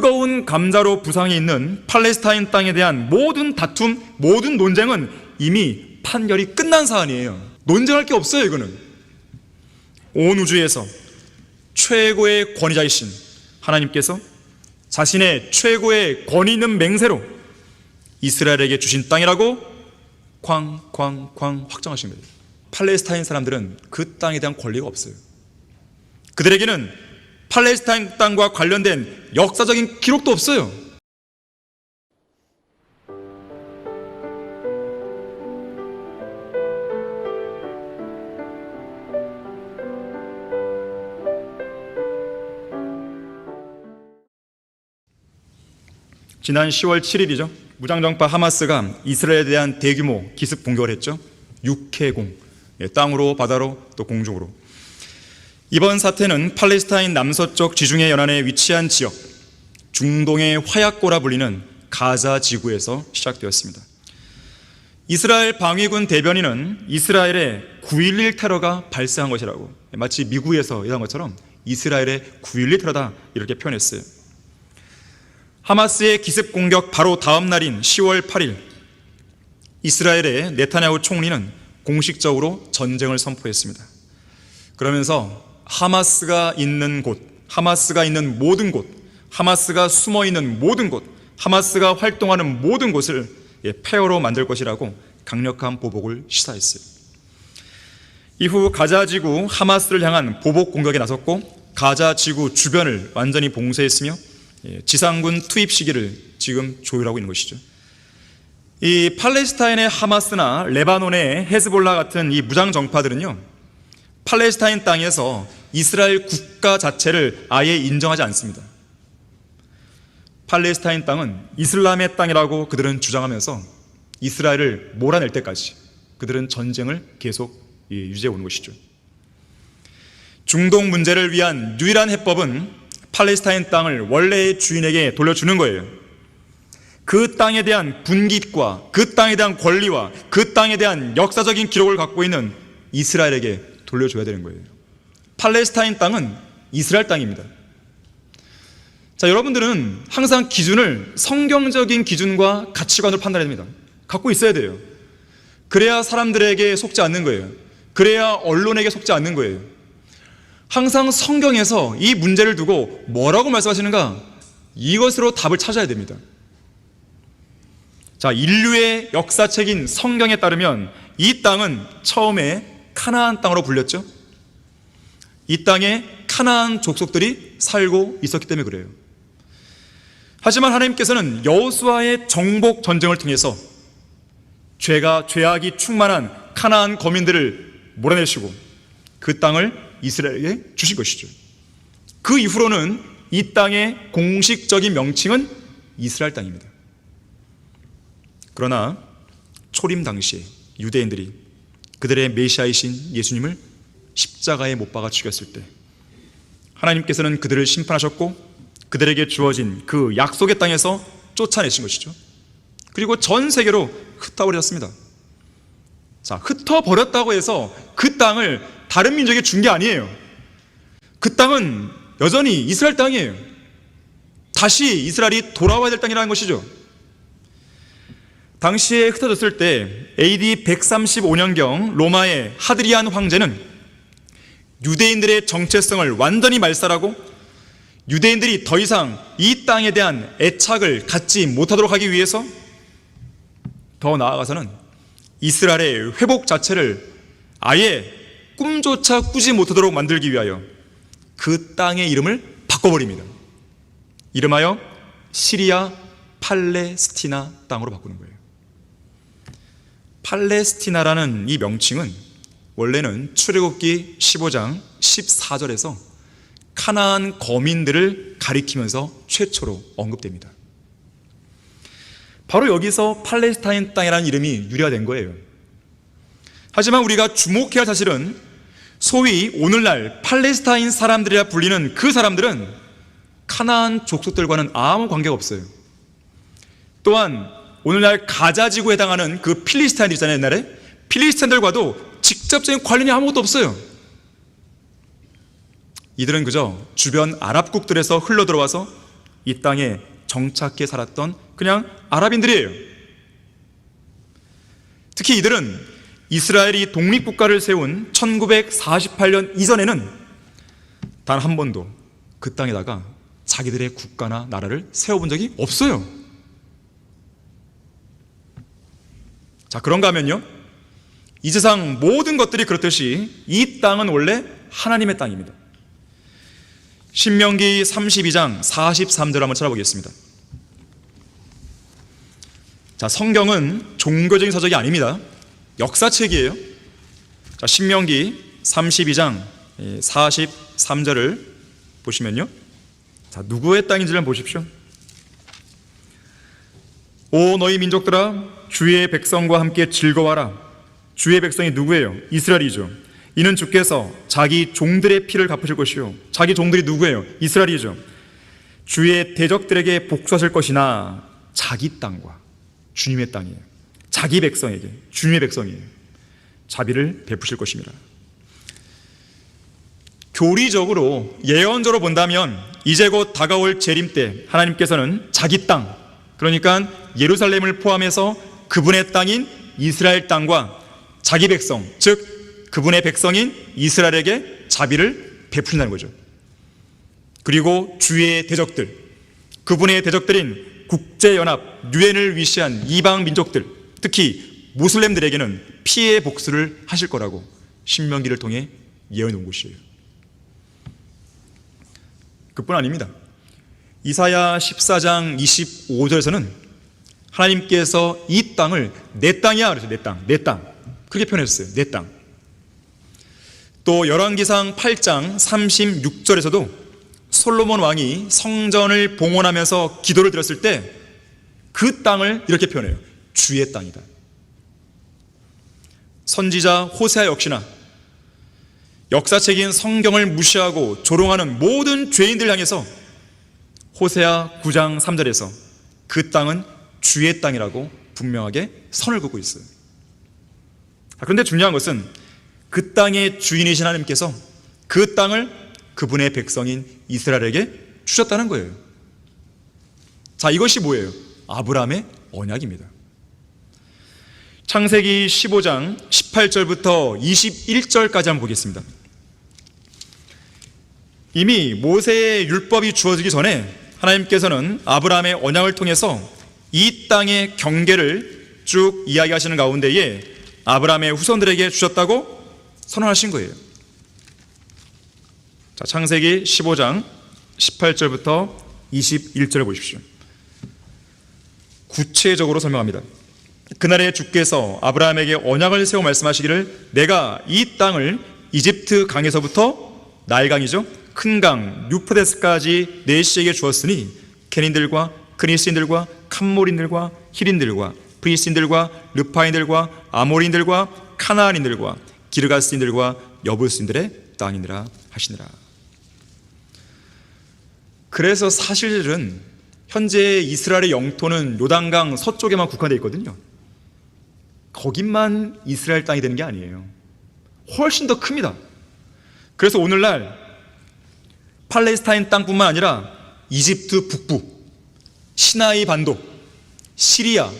뜨거운 감자로 부상이 있는 팔레스타인 땅에 대한 모든 다툼, 모든 논쟁은 이미 판결이 끝난 사안이에요. 논쟁할 게 없어요, 이거는. 온 우주에서 최고의 권위자이신 하나님께서 자신의 최고의 권위 있는 맹세로 이스라엘에게 주신 땅이라고 쾅쾅쾅 확정하신 거예요. 팔레스타인 사람들은 그 땅에 대한 권리가 없어요. 그들에게는 팔레스타인 땅과 관련된 역사적인 기록도 없어요. 지난 10월 7일이죠. 무장정파 하마스가 이스라엘에 대한 대규모 기습 공격을 했죠. 육해공, 예, 땅으로, 바다로, 또 공중으로. 이번 사태는 팔레스타인 남서쪽 지중해 연안에 위치한 지역, 중동의 화약고라 불리는 가자 지구에서 시작되었습니다. 이스라엘 방위군 대변인은 이스라엘의 9.11 테러가 발생한 것이라고 마치 미국에서 이런 것처럼 이스라엘의 9.11 테러다 이렇게 표현했어요. 하마스의 기습 공격 바로 다음 날인 10월 8일 이스라엘의 네타냐후 총리는 공식적으로 전쟁을 선포했습니다. 그러면서 하마스가 있는 곳, 하마스가 있는 모든 곳, 하마스가 숨어 있는 모든 곳, 하마스가 활동하는 모든 곳을 예, 폐허로 만들 것이라고 강력한 보복을 시사했어요. 이후 가자 지구 하마스를 향한 보복 공격에 나섰고 가자 지구 주변을 완전히 봉쇄했으며 예, 지상군 투입 시기를 지금 조율하고 있는 것이죠. 이 팔레스타인의 하마스나 레바논의 헤즈볼라 같은 이 무장 정파들은요, 팔레스타인 땅에서 이스라엘 국가 자체를 아예 인정하지 않습니다. 팔레스타인 땅은 이슬람의 땅이라고 그들은 주장하면서 이스라엘을 몰아낼 때까지 그들은 전쟁을 계속 예, 유지해 오는 것이죠. 중동 문제를 위한 유일한 해법은 팔레스타인 땅을 원래의 주인에게 돌려주는 거예요. 그 땅에 대한 분깃과 그 땅에 대한 권리와 그 땅에 대한 역사적인 기록을 갖고 있는 이스라엘에게 돌려줘야 되는 거예요. 팔레스타인 땅은 이스라엘 땅입니다. 자, 여러분들은 항상 기준을 성경적인 기준과 가치관으로 판단해야 됩니다. 갖고 있어야 돼요. 그래야 사람들에게 속지 않는 거예요. 그래야 언론에게 속지 않는 거예요. 항상 성경에서 이 문제를 두고 뭐라고 말씀하시는가? 이것으로 답을 찾아야 됩니다. 자, 인류의 역사책인 성경에 따르면 이 땅은 처음에 카나안 땅으로 불렸죠. 이 땅에 카나안 족속들이 살고 있었기 때문에 그래요. 하지만 하나님께서는 여호수아의 정복 전쟁을 통해서 죄가 죄악이 충만한 카나안 거민들을 몰아내시고 그 땅을 이스라엘에게 주신 것이죠. 그 이후로는 이 땅의 공식적인 명칭은 이스라엘 땅입니다. 그러나 초림 당시에 유대인들이 그들의 메시아이신 예수님을 십자가에 못 박아 죽였을 때 하나님께서는 그들을 심판하셨고 그들에게 주어진 그 약속의 땅에서 쫓아내신 것이죠. 그리고 전 세계로 흩어버렸습니다. 자, 흩어버렸다고 해서 그 땅을 다른 민족에 준 게 아니에요. 그 땅은 여전히 이스라엘 땅이에요. 다시 이스라엘이 돌아와야 될 땅이라는 것이죠. 당시에 흩어졌을 때 AD 135년경 로마의 하드리안 황제는 유대인들의 정체성을 완전히 말살하고 유대인들이 더 이상 이 땅에 대한 애착을 갖지 못하도록 하기 위해서 더 나아가서는 이스라엘의 회복 자체를 아예 꿈조차 꾸지 못하도록 만들기 위하여 그 땅의 이름을 바꿔버립니다. 이름하여 시리아 팔레스티나 땅으로 바꾸는 거예요. 팔레스티나라는 이 명칭은 원래는 출애굽기 15장 14절에서 카나안 거민들을 가리키면서 최초로 언급됩니다. 바로 여기서 팔레스타인 땅이라는 이름이 유래가 된 거예요. 하지만 우리가 주목해야 할 사실은 소위 오늘날 팔레스타인 사람들이라 불리는 그 사람들은 카나안 족속들과는 아무 관계가 없어요. 또한 오늘날 가자 지구에 해당하는 그 필리스타인 있잖아요, 옛날에. 필리스타인들과도 직접적인 관련이 아무것도 없어요. 이들은 그저 주변 아랍국들에서 흘러 들어와서 이 땅에 정착해 살았던 그냥 아랍인들이에요. 특히 이들은 이스라엘이 독립국가를 세운 1948년 이전에는 단 한 번도 그 땅에다가 자기들의 국가나 나라를 세워본 적이 없어요. 자, 그런가 하면요. 이 세상 모든 것들이 그렇듯이 이 땅은 원래 하나님의 땅입니다. 신명기 32장 43절 한번 찾아보겠습니다. 자, 성경은 종교적인 서적이 아닙니다. 역사책이에요. 자, 신명기 32장 43절을 보시면요. 자, 누구의 땅인지를 보십시오. 오 너희 민족들아 주의 백성과 함께 즐거워라. 주의 백성이 누구예요? 이스라엘이죠. 이는 주께서 자기 종들의 피를 갚으실 것이요. 자기 종들이 누구예요? 이스라엘이죠. 주의 대적들에게 복수하실 것이나 자기 땅과 주님의 땅이에요. 자기 백성에게 주님의 백성이에요. 자비를 베푸실 것입니다. 교리적으로 예언적으로 본다면 이제 곧 다가올 재림 때 하나님께서는 자기 땅 그러니까 예루살렘을 포함해서 그분의 땅인 이스라엘 땅과 자기 백성 즉 그분의 백성인 이스라엘에게 자비를 베푸신다는 거죠. 그리고 주의 대적들 그분의 대적들인 국제연합 유엔을 위시한 이방 민족들 특히 무슬림들에게는 피해 복수를 하실 거라고 신명기를 통해 예언해 온 것이에요. 그뿐 아닙니다. 이사야 14장 25절에서는 하나님께서 이 땅을 내 땅이야 그래서 내 땅, 내 땅. 그렇게 표현했어요. 내 땅. 또 열왕기상 8장 36절에서도 솔로몬 왕이 성전을 봉헌하면서 기도를 드렸을 때 그 땅을 이렇게 표현해요. 주의 땅이다. 선지자 호세아 역시나 역사책인 성경을 무시하고 조롱하는 모든 죄인들 향해서 호세아 9장 3절에서 그 땅은 주의 땅이라고 분명하게 선을 긋고 있어요. 그런데 중요한 것은 그 땅의 주인이신 하나님께서 그 땅을 그분의 백성인 이스라엘에게 주셨다는 거예요. 자, 이것이 뭐예요? 아브라함의 언약입니다. 창세기 15장 18절부터 21절까지 한번 보겠습니다. 이미 모세의 율법이 주어지기 전에 하나님께서는 아브라함의 언약을 통해서 이 땅의 경계를 쭉 이야기하시는 가운데에 아브라함의 후손들에게 주셨다고 선언하신 거예요. 자, 창세기 15장 18절부터 21절을 보십시오. 구체적으로 설명합니다. 그날에 주께서 아브라함에게 언약을 세워 말씀하시기를 내가 이 땅을 이집트 강에서부터 나일강이죠. 큰 강 유프데스까지 내 씨에게 주었으니 케닌들과 그니스인들과 캄모린들과 히린들과 프리스인들과 르파인들과 아모린들과 카나안인들과 기르가스인들과 여부스인들의 땅이니라 하시니라. 그래서 사실은 현재 이스라엘의 영토는 요단강 서쪽에만 국한되어 있거든요. 거긴만 이스라엘 땅이 되는 게 아니에요. 훨씬 더 큽니다. 그래서 오늘날 팔레스타인 땅뿐만 아니라 이집트 북부, 시나이 반도, 시리아,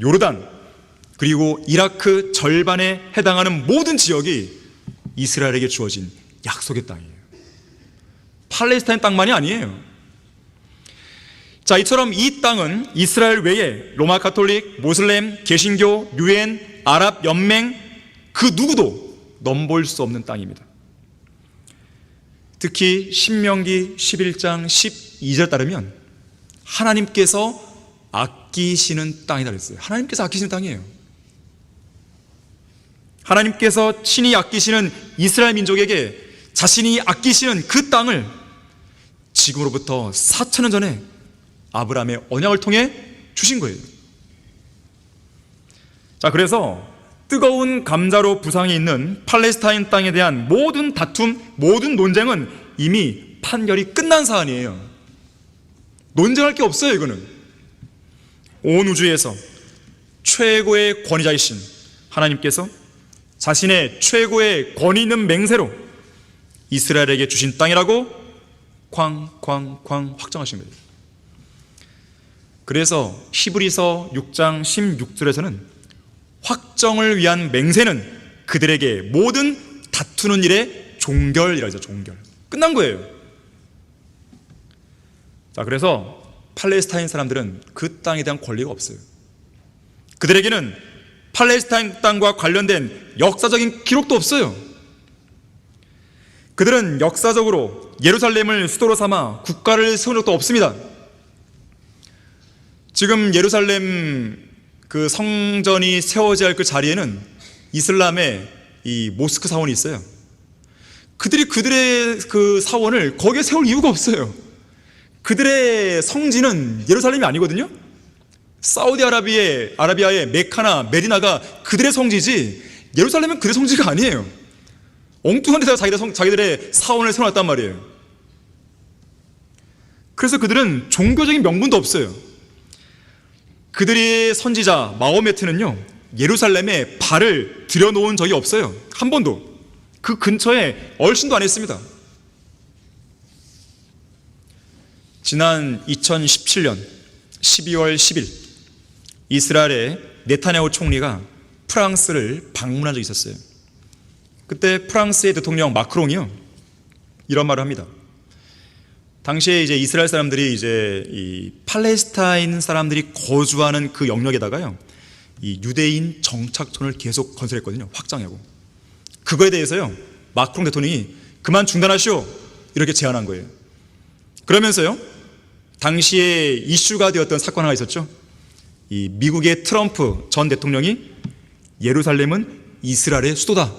요르단, 그리고 이라크 절반에 해당하는 모든 지역이 이스라엘에게 주어진 약속의 땅이에요. 팔레스타인 땅만이 아니에요. 자, 이처럼 이 땅은 이스라엘 외에 로마 카톨릭, 모슬렘, 개신교, 유엔, 아랍 연맹 그 누구도 넘볼 수 없는 땅입니다. 특히 신명기 11장 12절 따르면 하나님께서 아끼시는 땅이다 그랬어요. 하나님께서 아끼시는 땅이에요. 하나님께서 친히 아끼시는 이스라엘 민족에게 자신이 아끼시는 그 땅을 지금으로부터 4천년 전에 아브라함의 언약을 통해 주신 거예요. 자, 그래서 뜨거운 감자로 부상이 있는 팔레스타인 땅에 대한 모든 다툼, 모든 논쟁은 이미 판결이 끝난 사안이에요. 논쟁할 게 없어요, 이거는. 온 우주에서 최고의 권위자이신 하나님께서 자신의 최고의 권위 있는 맹세로 이스라엘에게 주신 땅이라고 쾅쾅쾅 확정하신 거예요. 그래서 히브리서 6장 16절에서는 확정을 위한 맹세는 그들에게 모든 다투는 일에 종결이라 하죠. 종결. 끝난 거예요. 자, 그래서 팔레스타인 사람들은 그 땅에 대한 권리가 없어요. 그들에게는 팔레스타인 땅과 관련된 역사적인 기록도 없어요. 그들은 역사적으로 예루살렘을 수도로 삼아 국가를 세운 적도 없습니다. 지금 예루살렘 그 성전이 세워져야 할 그 자리에는 이슬람의 이 모스크 사원이 있어요. 그들이 그들의 그 사원을 거기에 세울 이유가 없어요. 그들의 성지는 예루살렘이 아니거든요. 사우디아라비아의 아라비아의 메카나 메디나가 그들의 성지지 예루살렘은 그들의 성지가 아니에요. 엉뚱한 데서 자기들 성, 자기들의 사원을 세워놨단 말이에요. 그래서 그들은 종교적인 명분도 없어요. 그들의 선지자 마호메트는요 예루살렘에 발을 들여놓은 적이 없어요. 한 번도 그 근처에 얼씬도 안 했습니다. 지난 2017년 12월 10일 이스라엘의 네타냐후 총리가 프랑스를 방문한 적이 있었어요. 그때 프랑스의 대통령 마크롱이요 이런 말을 합니다. 당시에 이제 이스라엘 사람들이 이제 이 팔레스타인 사람들이 거주하는 그 영역에다가요 이 유대인 정착촌을 계속 건설했거든요 확장하고 그거에 대해서요 마크롱 대통령이 그만 중단하시오 이렇게 제안한 거예요. 그러면서요 당시에 이슈가 되었던 사건 하나 있었죠. 이 미국의 트럼프 전 대통령이 예루살렘은 이스라엘의 수도다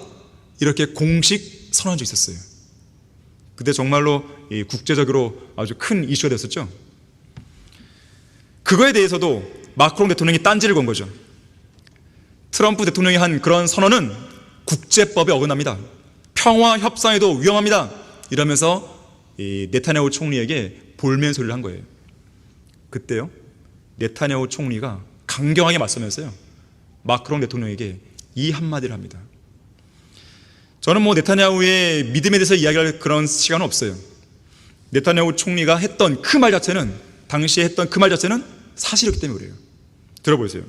이렇게 공식 선언한 적이 있었어요. 그때 정말로 이 국제적으로 아주 큰 이슈가 됐었죠. 그거에 대해서도 마크롱 대통령이 딴지를 건 거죠. 트럼프 대통령이 한 그런 선언은 국제법에 어긋납니다. 평화 협상에도 위험합니다. 이러면서 이 네타냐후 총리에게 볼멘 소리를 한 거예요. 그때요. 네타냐후 총리가 강경하게 맞서면서요. 마크롱 대통령에게 이 한마디를 합니다. 저는 뭐 네타냐후의 믿음에 대해서 이야기할 그런 시간은 없어요. 네타냐후 총리가 했던 그 말 자체는 당시에 했던 그 말 자체는 사실이었기 때문에 그래요. 들어보세요.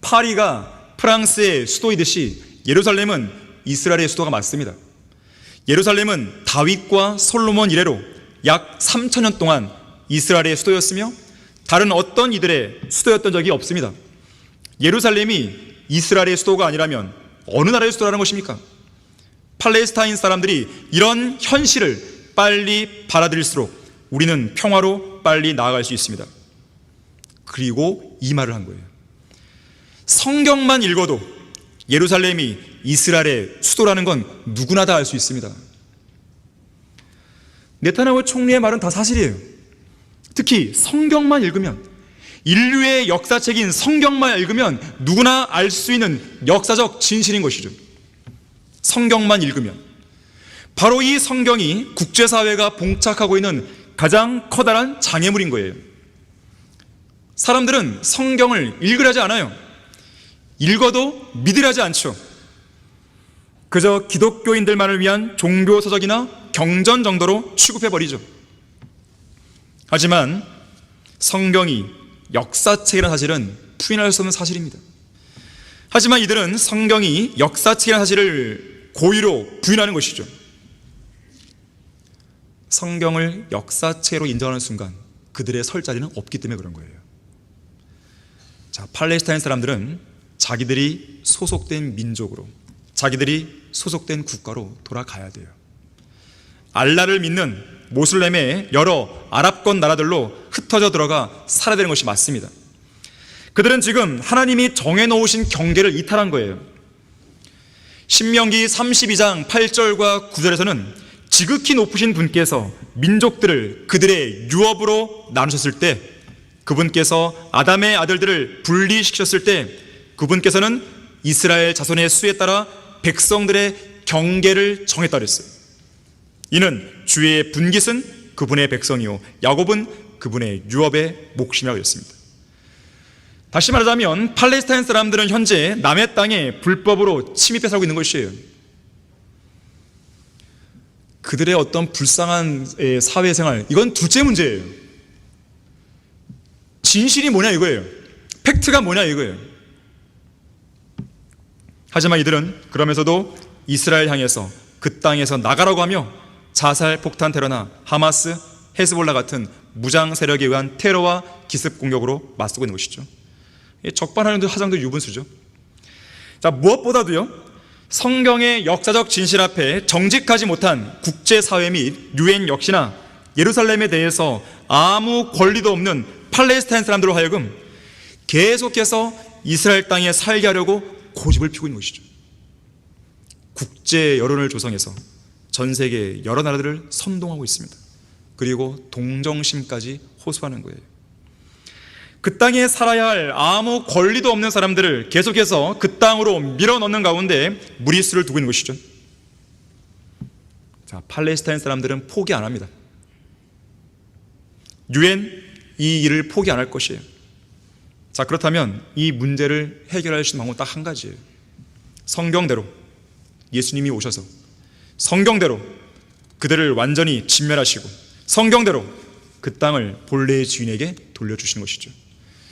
파리가 프랑스의 수도이듯이 예루살렘은 이스라엘의 수도가 맞습니다. 예루살렘은 다윗과 솔로몬 이래로 약 3천년 동안 이스라엘의 수도였으며 다른 어떤 이들의 수도였던 적이 없습니다. 예루살렘이 이스라엘의 수도가 아니라면 어느 나라의 수도라는 것입니까? 팔레스타인 사람들이 이런 현실을 빨리 받아들일수록 우리는 평화로 빨리 나아갈 수 있습니다. 그리고 이 말을 한 거예요. 성경만 읽어도 예루살렘이 이스라엘의 수도라는 건 누구나 다 알 수 있습니다. 네타냐후 총리의 말은 다 사실이에요. 특히 성경만 읽으면 인류의 역사책인 성경만 읽으면 누구나 알 수 있는 역사적 진실인 것이죠. 성경만 읽으면 바로 이 성경이 국제사회가 봉착하고 있는 가장 커다란 장애물인 거예요. 사람들은 성경을 읽으려지 않아요. 읽어도 믿으려지 않죠. 그저 기독교인들만을 위한 종교서적이나 경전 정도로 취급해버리죠. 하지만 성경이 역사책이라는 사실은 부인할 수 없는 사실입니다. 하지만 이들은 성경이 역사책이라는 사실을 고의로 부인하는 것이죠. 성경을 역사책으로 인정하는 순간 그들의 설 자리는 없기 때문에 그런 거예요. 자, 팔레스타인 사람들은 자기들이 소속된 민족으로, 자기들이 소속된 국가로 돌아가야 돼요. 알라를 믿는 모슬렘의 여러 아랍권 나라들로 흩어져 들어가 살아야 되는 것이 맞습니다. 그들은 지금 하나님이 정해놓으신 경계를 이탈한 거예요. 신명기 32장 8절과 9절에서는 지극히 높으신 분께서 민족들을 그들의 유업으로 나누셨을 때 그분께서 아담의 아들들을 분리시키셨을 때 그분께서는 이스라엘 자손의 수에 따라 백성들의 경계를 정했다 그랬어요. 이는 주의 분깃은 그분의 백성이요 야곱은 그분의 유업의 몫이라고 했습니다. 다시 말하자면 팔레스타인 사람들은 현재 남의 땅에 불법으로 침입해 살고 있는 것이에요. 그들의 어떤 불쌍한 사회생활 이건 둘째 문제예요. 진실이 뭐냐 이거예요. 팩트가 뭐냐 이거예요. 하지만 이들은 그러면서도 이스라엘 향해서 그 땅에서 나가라고 하며 자살 폭탄 테러나 하마스, 헤즈볼라 같은 무장 세력에 의한 테러와 기습 공격으로 맞서고 있는 것이죠. 이 적반하장도 하장도 유분수죠. 자, 무엇보다도요. 성경의 역사적 진실 앞에 정직하지 못한 국제사회 및 유엔 역시나 예루살렘에 대해서 아무 권리도 없는 팔레스타인 사람들로 하여금 계속해서 이스라엘 땅에 살게 하려고 고집을 피우고 있는 것이죠. 국제 여론을 조성해서 전 세계 여러 나라들을 선동하고 있습니다. 그리고 동정심까지 호소하는 거예요. 그 땅에 살아야 할 아무 권리도 없는 사람들을 계속해서 그 땅으로 밀어넣는 가운데 무리수를 두고 있는 것이죠. 자, 팔레스타인 사람들은 포기 안 합니다. 유엔 이 일을 포기 안 할 것이에요. 자, 그렇다면 이 문제를 해결할 수 있는 방법은 딱 한 가지예요. 성경대로 예수님이 오셔서 성경대로 그들을 완전히 진멸하시고 성경대로 그 땅을 본래의 주인에게 돌려주시는 것이죠.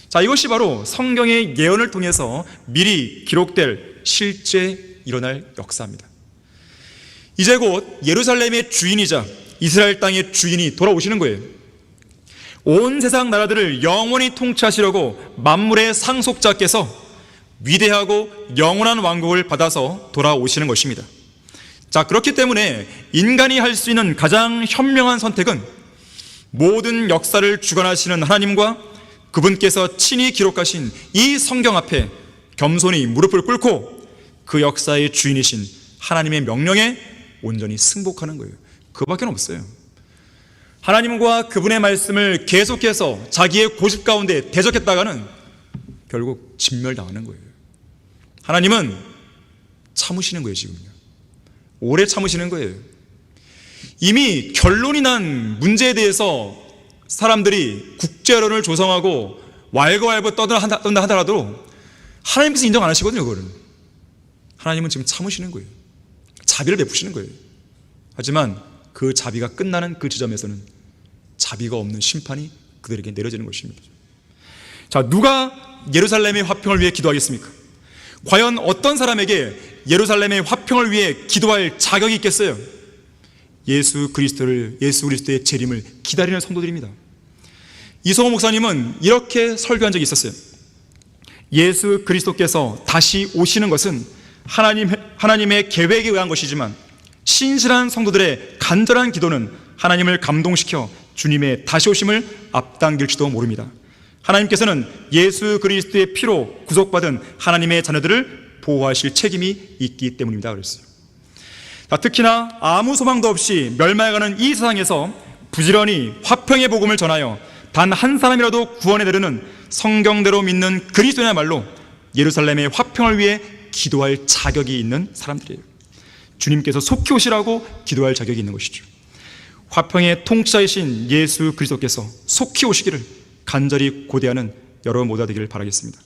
자, 이것이 바로 성경의 예언을 통해서 미리 기록될 실제 일어날 역사입니다. 이제 곧 예루살렘의 주인이자 이스라엘 땅의 주인이 돌아오시는 거예요. 온 세상 나라들을 영원히 통치하시려고 만물의 상속자께서 위대하고 영원한 왕국을 받아서 돌아오시는 것입니다. 자, 그렇기 때문에 인간이 할 수 있는 가장 현명한 선택은 모든 역사를 주관하시는 하나님과 그분께서 친히 기록하신 이 성경 앞에 겸손히 무릎을 꿇고 그 역사의 주인이신 하나님의 명령에 온전히 승복하는 거예요. 그밖에 없어요. 하나님과 그분의 말씀을 계속해서 자기의 고집 가운데 대적했다가는 결국 진멸당하는 거예요. 하나님은 참으시는 거예요, 지금요. 오래 참으시는 거예요. 이미 결론이 난 문제에 대해서 사람들이 국제 여론을 조성하고 왈가왈부 떠든다 하더라도 하나님께서 인정 안 하시거든요, 그거는. 하나님은 지금 참으시는 거예요. 자비를 베푸시는 거예요. 하지만 그 자비가 끝나는 그 지점에서는 자비가 없는 심판이 그들에게 내려지는 것입니다. 자, 누가 예루살렘의 화평을 위해 기도하겠습니까? 과연 어떤 사람에게 예루살렘의 화평을 위해 기도할 자격이 있겠어요? 예수 그리스도를 예수 그리스도의 재림을 기다리는 성도들입니다. 이성호 목사님은 이렇게 설교한 적이 있었어요. 예수 그리스도께서 다시 오시는 것은 하나님 하나님의 계획에 의한 것이지만 신실한 성도들의 간절한 기도는 하나님을 감동시켜 주님의 다시 오심을 앞당길지도 모릅니다. 하나님께서는 예수 그리스도의 피로 구속받은 하나님의 자녀들을 보호하실 책임이 있기 때문입니다. 그랬어요. 자, 특히나 아무 소망도 없이 멸망해가는 이 세상에서 부지런히 화평의 복음을 전하여 단 한 사람이라도 구원에 이르는 성경대로 믿는 그리스도야말로 예루살렘의 화평을 위해 기도할 자격이 있는 사람들이에요. 주님께서 속히 오시라고 기도할 자격이 있는 것이죠. 화평의 통치자이신 예수 그리스도께서 속히 오시기를 간절히 고대하는 여러분 모두가 되기를 바라겠습니다.